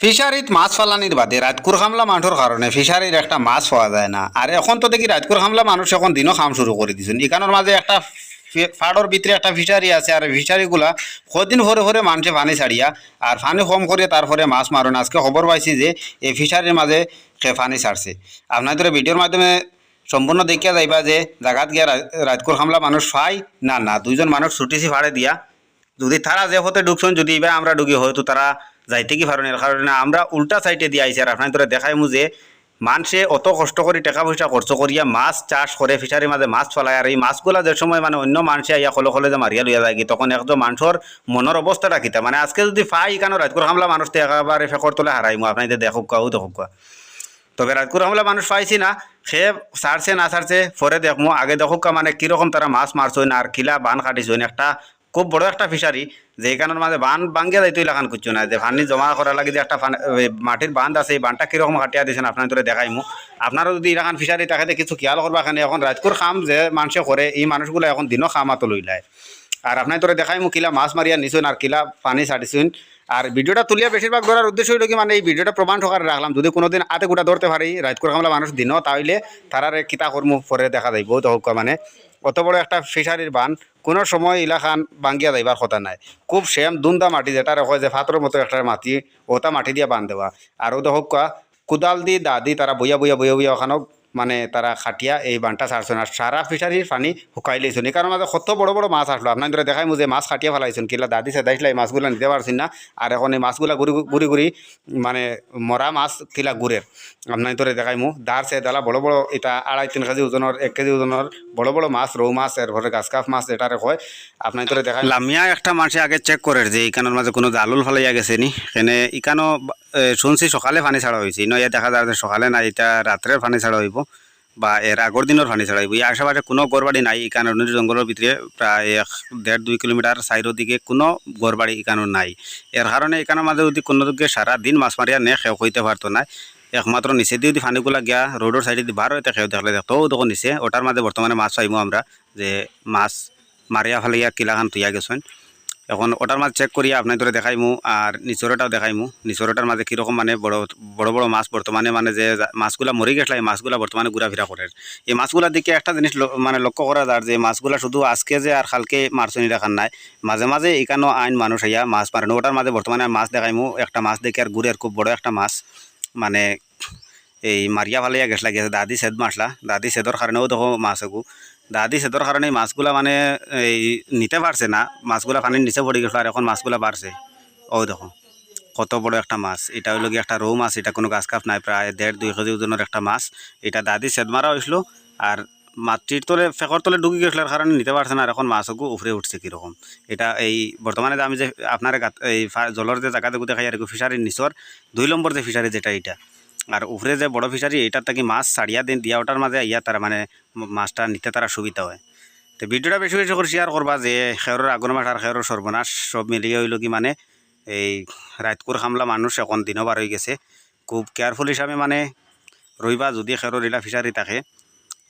ফিশারিত মাছ ফালানির বাদে রাজকুর খামলা মানুষের কারণে ফিশারির একটা মাছ পাওয়া যায় না। আর এখন তো দেখি রাজকুর খামলা মানুষ এখন দিনও খাম শুরু করে দিছেন এখানোর মাঝে একটা ফাড়র ভিতরে একটা ফিশারি আছে আর ফিশারিগুলা কদিন ভরে ভরে মানুষে পানি ছাড়িয়া আর পানি কম করে তারপরে মাছ মারুন আজকে খবর পাইছি যে এই ফিশারির মাঝে সে পানি ছাড়ছে। আপনাদের ভিডিওর মাধ্যমে সম্পূর্ণ দেখিয়া যাইবা যে জাগাত গিয়া রাজকুর খামলা মানুষ পাই না না। দুইজন মানুষ ছুটিছি ফাড়ে দিয়া। যদি তারা যে হতে ঢুকছেন যদি এবার আমরা ঢুকি হয়তো তারা যাইতে কি এর কারণে আমরা উল্টা সাইডে দিয়ে আইসি আর আপনার তোরা দেখাইমু যে মানুষে অত কষ্ট করে টাকা পয়সা খরচ করিয়া মাছ চাষ করে ফিশারির মাঝে মাছ ফলায় আর এই মাছগুলা যে সময় মানে অন্য মানুষে আইয়া কলে কলে যে মারিয়া লইয়া যায় কি, তখন একদম মানুষের মনের অবস্থাটা কিতা মানে আজকে যদি পাই কেন রাজকুর হামলা মানুষ তো একেবারে ফেকর তোলে হারাইমু আপনাদের দেখুক কাউ দেখুক। তবে রাজকুর হামলা মানুষ পাইছি না, সে ছাড়ছে না ছাড়ছে পরে দেখমু, আগে দেখুক কা মানে কীরকম তারা মাছ মারছইন আর কিলা বান কাটিছইন একটা খুব বড় একটা ফিশারি, যে এখানের মাঝে বান ভাঙ্গিয়া যাইতে লাগান করছ না। যে পানি জমা করা লাগে যে একটা মাটির বান্ধ আছে, এই বানটা কীরকম কাটিয়া দিয়েছেন আপনার তোরে দেখাইমু। আপনারও যদি এলাকান ফিশারি তাকে কিছু খেয়াল করবা এখানে এখন রাজকুর খাম যে মানুষে করে, এই মানুষগুলো এখন দিনও খামাতো লইলায় আর আপনার তোরে দেখাই মু কিলা মাছ মারিয়া নিছুন আর কিলা পানি ছাড়িছুন। আর ভিডিওটা তুলিয়া বেশিরভাগ ধরার উদ্দেশ্য হইল কি মানে এই ভিডিওটা প্রমাণ ঠকার রাখলাম। যদি কোনোদিন আতে গোটা ধরতে পারি, রাজকুর খামলা মানুষ দিনও তাহলে তারারে কিতা কর্ম পরে দেখা যাইব মানে। অত বড় একটা ফিশারির বান, কোনো সময় ইলাখান বাঙ্গিয়া যাইবার কথা নাই। খুব সেম দুন্দা মাটি যেটা হয় যে ফাতরের মতো একটা মাটি, ওটা মাটি দিয়ে বান দেওয়া। আর ও হোক কুদাল দি দা দি তারা বইয়া বইয়া বইয়া বইয়া ওখানো মানে তারা খাটিয়া এই বানটা ছাড়ছেন। আর সারা ফিশারির পানি শুকাই লইছেন এই কারণে কত বড় বড় মাছ আসলো। আপনার ধরে দেখাই যে মাছ খাটিয়া ফেলাইছেন কিলা দাদি সেদাইছিল এই মাছগুলো নিতে পারছেন না। আর এখন এই মাছগুলা ঘুরি ঘুরি ঘুরি মানে মরা মাছ কিলা ঘুরের আপনার ধরে দেখাই মু। দার সে দালা বড় বড়, এটা আড়াই তিন কেজি ওজনের এক কেজি ওজনের বড় বড় মাছ রৌ মাছ এরপরে গাছকাফ মাছ এটারে হয় আপনার ধরে দেখাই লামিয়া একটা মাসে আগে চেক করে যে ইকানোর মাঝে কোনো জালুল ফেলাইয়া গেছে নি এখানে ইকানো শুনছি সকালে পানি ছাড়া হয়েছে নয় দেখা যায় সকালে না এটা রাত্রে পানি ছাড়া হইব, বা এর আগর দিনের পানি ছাড়া হইব। এই আশেপাশে কোনো গড়বাড়ি নাই ইকানোর নদীর জঙ্গলের ভিতরে প্রায় এক দেড় দুই কিলোমিটার সাইডের দিকে কোনো গড়বাড়ি ইকানোর নাই। এর কারণে এখানের মাঝে যদি কোনো দিকে সারা দিন মাছ মারিয়া নে খেও হইতে পারতো না একমাত্র নিচে দিয়ে যদি পানিগুলা গিয়া রোডের সাইডে দিয়ে বার হইতে খেয়ে দেখলে দেখতো তখন নিচে। ওটার মাঝে বর্তমানে মাছ পাইমু আমরা, যে মাছ মারিয়া ফেলাইয়া কিলাখান তুইয়া গেছেন। এখন ওটার মাঝে চেক করিয়া আপনার ধরে দেখাইমু, আর নিচরটাও দেখাইমু। নিচরটার মাঝে কীরকম মানে বড় বড় বড় মাছ বর্তমানে মানে যে মাছগুলা মরে গেছলা, এই মাছগুলা বর্তমানে ঘোরাফেরা করে। এই মাছগুলার দিকে একটা জিনিস মানে লক্ষ্য করা যায় যে, মাছগুলা শুধু আজকে যে আর কালকে মারছনি দেখান নাই, মাঝে মাঝে এখানেও আইন মানুষ হইয়া মাছ মারে ওটার মাঝে বর্তমানে মাছ দেখাইমু, একটা মাছ দেখে আর আর খুব বড় একটা মাছ মানে এই মারিয়া ফালাইয়া গেছলা, গেছে দাদি সেদ মাছলা দাদি সেদর কারণেও দেখো মাছ এগু দাদি সেদর কারণে মাছগুলা মানে এই নিতে পারছে না, মাছগুলা পানির নিচে পড়ে গেছিল আর এখন মাছগুলা বাড়ছে ও দেখো কত বড় একটা মাছ, এটা হইল একটা রৌ মাছ, এটা কোনো গাছ কাপ নাই প্রায় দেড় দুই কেজি ওজনের একটা মাছ। এটা দাদি সেদ মারা হয়েছিল আর মাটির তলে ফেকর তলে ঢুকে গেছিল কারণে নিতে পারছে না আর এখন মাছকু উপরে উঠছে কীরকম এটা এই বর্তমানে আমি যে, আপনার এই জলের যে জায়গা দেখতে খাই আর ফিশারির নিচর দুই নম্বর যে ফিশারি যেটা এটা আর উপরে যে বড় ফিশারি এটার থেকে মাছ ছাড়িয়া দিন দিয়া ওটার মাঝে ইয়া তারা মানে মাছটা নিতে তারা সুবিধা হয়। তো ভিডিওটা বেশি বেশি করে শেয়ার করবা যে খেৰৰ আগৰ মাছ আর খেৰৰ সর্বনাশ সব মিলিয়ে হইল কি মানে এই রাতকুর হামলা মানুষ এখন দিনও বার হয়ে গেছে। খুব কেয়ারফুল হিসাবে মানে রইবা যদি খেৰৰ ইলা ফিশারি থাকে।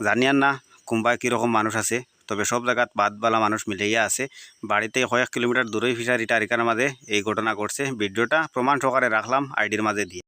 জানিয়ান না কোনবা কীরকম মানুষ আছে, তবে সব জায়গাত বাদবালা মানুষ মিলাইয়া আছে। বাড়িতে কয়েক কিলোমিটার দূরেই ফিশারিটা এখানের মাঝে এই ঘটনা ঘটছে। ভিডিওটা প্রমাণ সহকারে রাখলাম, আইডির মাঝে দিয়ে।